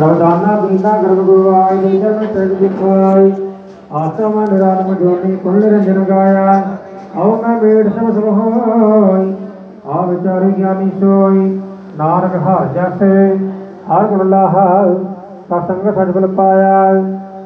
ప్రవధాన బృందా గర్భగురువాయ నిజమ తగ్గిపోయి ఆశ్రమ నిరాత్మ జ్యోతి పుణ్యరంజనగాయ అవున మేడసమ సమహోయ్ ఆ విచారు జ్ఞాని సోయ్ నారక జసే ہر ملاح کا سنگ سج بل پایا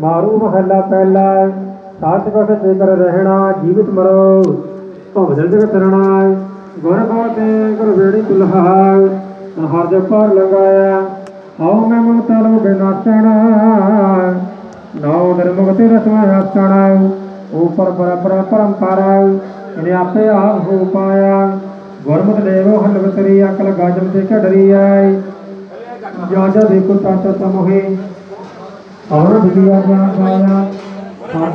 مارو محلہ پہلا سات کا سچے کر رہنا جیوت مرو بھوجل جگ ترنا گور بہتے کر ویڑی دلہا ہر جب پر لگایا اوم ممتلو بناسن نو درمگتی رسوی آسن اوپر بربر پرمپر انہیں اپے آگ ہو پایا گورمت دیو ہلوتری اکل گاجم سے کڈری آئے جاجا دیکھو تاتا تمہی اور بھیا جان پایا پانچ